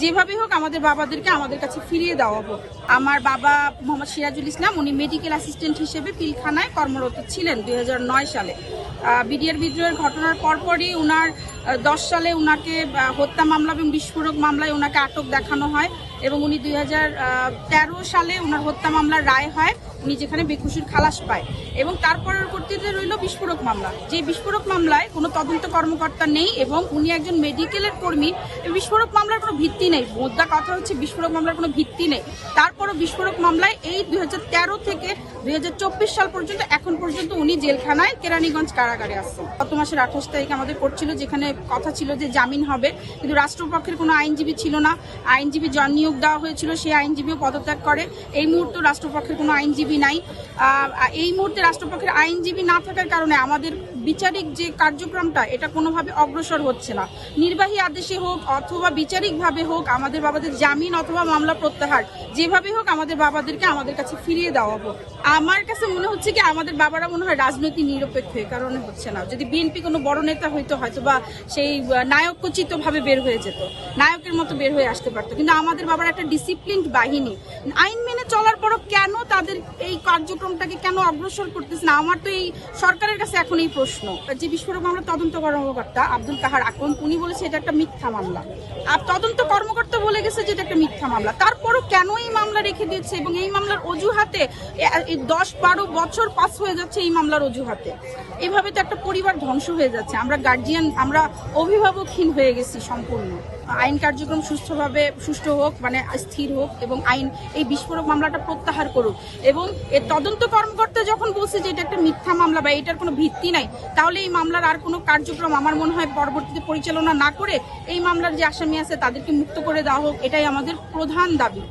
যেভাবে হোক আমাদের বাবাদেরকে আমাদের কাছে ফিরিয়ে দেওয়া হোক আমার বাবা মোহাম্মদ সিরাজুল ইসলাম, উনি মেডিকেল অ্যাসিস্ট্যান্ট হিসেবে পিলখানায় কর্মরত ছিলেন দুই হাজার নয় সালে। বিডিআর বিদ্রোহের ঘটনার পরপরই উনার দশ সালে উনাকে হত্যা মামলা এবং বিস্ফোরক মামলায় ওনাকে আটক দেখানো হয় এবং উনি দুই সালে ওনার হত্যা মামলার রায় হয়, উনি যেখানে বেকুসুর খালাস পায় এবং তার পরবর্তীতে রইল বিস্ফোরক মামলা। যে বিস্ফোরক মামলায় কোনো তদন্ত কর্মকর্তা নেই এবং উনি একজন মেডিকেলের কর্মী, বিস্ফোরক মামলার কোনো ভিত্তি নেই। মোদ্দা কথা হচ্ছে বিস্ফোরক মামলার কোনো ভিত্তি নেই। তারপরও বিস্ফোরক মামলায় এই দুই হাজার তেরো থেকে দুই হাজার চব্বিশ সাল পর্যন্ত, এখন পর্যন্ত উনি জেলখানায় কেরানীগঞ্জ কারাগারে আসছেন গত মাসের আঠাশ তারিখে আমাদের কোর্ট ছিল, যেখানে কথা ছিল যে জামিন হবে। কিন্তু রাষ্ট্রপক্ষের কোনো আইনজীবী ছিল না। আইনজীবী জন নিয়োগ দেওয়া হয়েছিল, সেই আইনজীবীও পদত্যাগ করে। এই মুহূর্তে রাষ্ট্রপক্ষের কোনো আইনজীবী নাই। এই মুহূর্তে রাষ্ট্রপক্ষের আইনজীবী না থাকার কারণে আমাদের বিচারিক যে কার্যক্রমটা, এটা কোনোভাবে অগ্রসর হচ্ছে না। নির্বাহী আদেশে হোক অথবা বিচারিকভাবে হোক, আমাদের বাবাদের জামিন অথবা মামলা প্রত্যাহার, যেভাবে হোক আমাদের বাবাদেরকে আমাদের কাছে ফিরিয়ে দেওয়া হোক। আমার কাছে মনে হচ্ছে কি, আমাদের বাবারা মনে হয় রাজনৈতিক নিরপেক্ষ এই কারণে হচ্ছে না। যদি বিএনপি কোনো বড় নেতা হইতো, হয়তো বা সেই নায়কোচিত ভাবে বের হয়ে যেত, নায়কের মতো বের হয়ে আসতে পারতো। কিন্তু আমাদের বাবার একটা ডিসিপ্লিন বাহিনী। আইন মেনে চলার পরও কেন তাদের এই কার্যক্রমটাকে কেন অগ্রসর করতেছে না? আমার তো এই সরকারের কাছে এখন এই প্রশ্ন। যে বিস্ফোরক মামলা তদন্ত কর্মকর্তা আব্দুল কাহার আকন উনি বলেছে এটা একটা মিথ্যা মামলা। আর তদন্ত কর্মকর্তা বলে গেছে যে এটা একটা মিথ্যা মামলা। তারপরও কেন এই মামলা রেখে দিয়েছে এবং এই মামলার অজুহাতে দশ বারো বছর পাস হয়ে যাচ্ছে এই মামলার অজুহাতে। এভাবে তো একটা পরিবার ধ্বংস হয়ে যাচ্ছে। আমরা গার্জিয়ান আমরা অভিভাবকহীন হয়ে গেছি সম্পূর্ণ। আইন কার্যক্রম সুষ্ঠুভাবে, সুষ্ঠু হোক মানে স্থির হোক এবং আইন এই বিস্ফোরক মামলাটা প্রত্যাহার করুক এবং এর তদন্ত কর্মকর্তা যখন বলছে যে এটা একটা মিথ্যা মামলা বা এটার কোনো ভিত্তি নাই, তাহলে এই মামলার আর কোনো কার্যক্রম আমার মনে হয় পরবর্তীতে পরিচালনা না করে এই মামলার যে আসামি আছে তাদেরকে মুক্ত করে দেওয়া হোক, এটাই আমাদের প্রধান দাবি।